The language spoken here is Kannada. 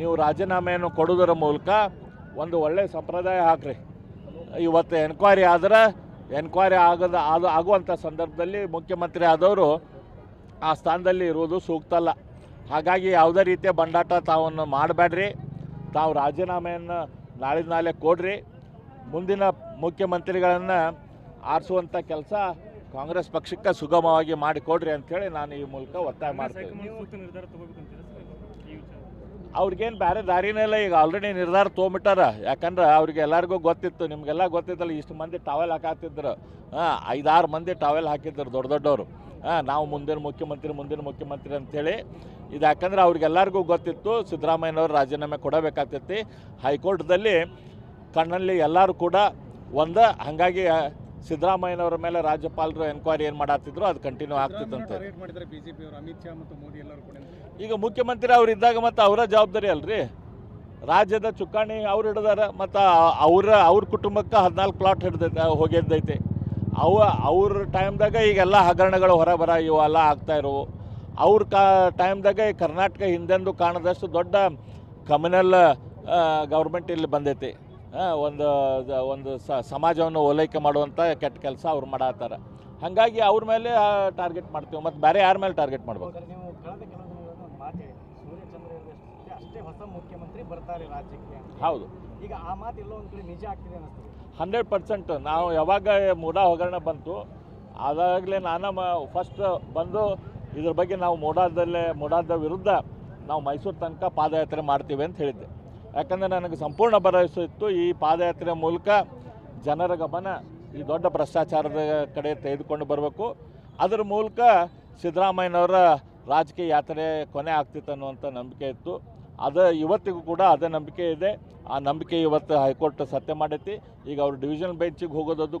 ನೀವು ರಾಜೀನಾಮೆಯನ್ನು ಕೊಡೋದರ ಮೂಲಕ ಒಂದು ಒಳ್ಳೆಯ ಸಂಪ್ರದಾಯ ಹಾಕ್ರಿ. ಇವತ್ತು ಎನ್ಕ್ವೈರಿ ಆದ್ರೆ ಎನ್ಕ್ವೈರಿ ಆಗದ ಅದು ಆಗುವಂಥ ಸಂದರ್ಭದಲ್ಲಿ ಮುಖ್ಯಮಂತ್ರಿ ಆದವರು ಆ ಸ್ಥಾನದಲ್ಲಿ ಇರುವುದು ಸೂಕ್ತ ಅಲ್ಲ. ಹಾಗಾಗಿ ಯಾವುದೇ ರೀತಿಯ ಬಂಡಾಟ ತಾವನ್ನು ಮಾಡಬೇಡ್ರಿ. ತಾವು ರಾಜೀನಾಮೆಯನ್ನು ನಾಳೆ ನಾಳೆ ಕೊಡ್ರಿ. ಮುಂದಿನ ಮುಖ್ಯಮಂತ್ರಿಗಳನ್ನು ಆರಿಸುವಂಥ ಕೆಲಸ ಕಾಂಗ್ರೆಸ್ ಪಕ್ಷಕ್ಕೆ ಸುಗಮವಾಗಿ ಮಾಡಿಕೊಡ್ರಿ ಅಂಥೇಳಿ ನಾನು ಈ ಮೂಲಕ ಒತ್ತಾಯ ಮಾಡ್ತೇನೆ. ಅವ್ರಿಗೇನು ಬೇರೆ ದಾರಿನೇ ಇಲ್ಲ. ಈಗ ಆಲ್ರೆಡಿ ನಿರ್ಧಾರ ತೊಗೊಂಬಿಟ್ಟಾರ. ಯಾಕಂದ್ರೆ ಅವ್ರಿಗೆ ಎಲ್ಲರಿಗೂ ಗೊತ್ತಿತ್ತು. ನಿಮಗೆಲ್ಲ ಗೊತ್ತಿತ್ತಲ್ಲ, ಇಷ್ಟು ಮಂದಿ ಟವೆಲ್ ಹಾಕಾತಿದ್ರು. ಹಾಂ, ಐದಾರು ಮಂದಿ ಟಾವೆಲ್ ಹಾಕಿದ್ರು ದೊಡ್ಡ ದೊಡ್ಡವರು. ಹಾಂ, ನಾವು ಮುಂದಿನ ಮುಖ್ಯಮಂತ್ರಿ ಮುಂದಿನ ಮುಖ್ಯಮಂತ್ರಿ ಅಂಥೇಳಿ ಇದು ಯಾಕಂದ್ರೆ ಅವ್ರಿಗೆಲ್ಲರಿಗೂ ಗೊತ್ತಿತ್ತು. ಸಿದ್ದರಾಮಯ್ಯನವ್ರು ರಾಜೀನಾಮೆ ಕೊಡಬೇಕಾಗ್ತೈತಿ. ಹೈಕೋರ್ಟ್ದಲ್ಲಿ ಕಣ್ಣಲ್ಲಿ ಎಲ್ಲರೂ ಕೂಡ ಒಂದು, ಹಾಗಾಗಿ ಸಿದ್ದರಾಮಯ್ಯನವ್ರ ಮೇಲೆ ರಾಜ್ಯಪಾಲರು ಎನ್ಕ್ವೈರಿ ಏನು ಮಾಡತ್ತಿದ್ರು ಅದು ಕಂಟಿನ್ಯೂ ಕೂಡ ಈಗ ಮುಖ್ಯಮಂತ್ರಿ ಅವ್ರು ಇದ್ದಾಗ ಮತ್ತು ಅವರ ಜವಾಬ್ದಾರಿ ಅಲ್ರಿ? ರಾಜ್ಯದ ಚುಕ್ಕಾಣಿ ಅವ್ರು ಹಿಡಿದಾರೆ, ಮತ್ತು ಅವರ, ಅವ್ರ ಕುಟುಂಬಕ್ಕೆ ಹದಿನಾಲ್ಕು ಪ್ಲಾಟ್ ಹಿಡ್ದೈತೆ ಹೋಗಿದ್ದೈತೆ. ಅವ, ಅವ್ರ ಟೈಮ್ದಾಗ ಈಗೆಲ್ಲ ಹಗರಣಗಳು ಹೊರಬರ ಇವೆಲ್ಲ ಆಗ್ತಾ ಇರೋವು. ಅವ್ರ ಕಾ ಟೈಮ್ದಾಗ ಈ ಕರ್ನಾಟಕ ಹಿಂದೆಂದು ಕಾಣದಷ್ಟು ದೊಡ್ಡ ಕಮ್ಯುನಲ್ ಗೌರ್ಮೆಂಟ್ ಇಲ್ಲಿ ಬಂದೈತಿ. ಒಂದು ಒಂದು ಸ- ಸಮಾಜವನ್ನು ಓಲೈಕೆ ಮಾಡುವಂಥ ಕೆಟ್ಟ ಕೆಲಸ ಅವ್ರು ಮಾಡತ್ತಾರ. ಹಾಗಾಗಿ ಅವ್ರ ಮೇಲೆ ಟಾರ್ಗೆಟ್ ಮಾಡ್ತೀವಿ ಮತ್ತು ಬೇರೆ ಯಾರ ಮೇಲೆ ಟಾರ್ಗೆಟ್ ಮಾಡ್ಬೇಕು? ಹೌದು. ಈಗ ಆ ಮಾತು ಎಲ್ಲೋ ಒಂದು ಕಡೆ ನಿಜ ಆಗ್ತಿದೆ ಹಂಡ್ರೆಡ್ ಪರ್ಸೆಂಟ್ ನಾವು ಯಾವಾಗ ಮೂಡಾ ಒಗ್ಗರಣೆ ಬಂತು ಅದಾಗಲೇ ನಾನು ಮ ಫಸ್ಟ್ ಬಂದು ಇದ್ರ ಬಗ್ಗೆ ನಾವು ಮೂಡಾದಲ್ಲೇ ಮೂಡಾದ ವಿರುದ್ಧ ನಾವು ಮೈಸೂರು ತನಕ ಪಾದಯಾತ್ರೆ ಮಾಡ್ತೀವಿ ಅಂತ ಹೇಳಿದ್ದೆ. ಯಾಕಂದರೆ ನನಗೆ ಸಂಪೂರ್ಣ ಭರವಸೆ ಇತ್ತು ಈ ಪಾದಯಾತ್ರೆ ಮೂಲಕ ಜನರ ಗಮನ ಈ ದೊಡ್ಡ ಭ್ರಷ್ಟಾಚಾರದ ಕಡೆ ತೆಗೆದುಕೊಂಡು ಬರಬೇಕು. ಅದರ ಮೂಲಕ ಸಿದ್ದರಾಮಯ್ಯನವರ ರಾಜಕೀಯ ಯಾತ್ರೆ ಕೊನೆ ಆಗ್ತಿತ್ತು ಅನ್ನುವಂಥ ನಂಬಿಕೆ ಇತ್ತು. ಅದು ಇವತ್ತಿಗೂ ಕೂಡ ಅದೇ ನಂಬಿಕೆ ಇದೆ. ಆ ನಂಬಿಕೆ ಇವತ್ತು ಹೈಕೋರ್ಟ್ ಸತ್ಯ ಮಾಡೈತಿ. ಈಗ ಅವರು ಡಿವಿಷನ್ ಬೆಂಚಿಗೆ ಹೋಗೋದದ್ದು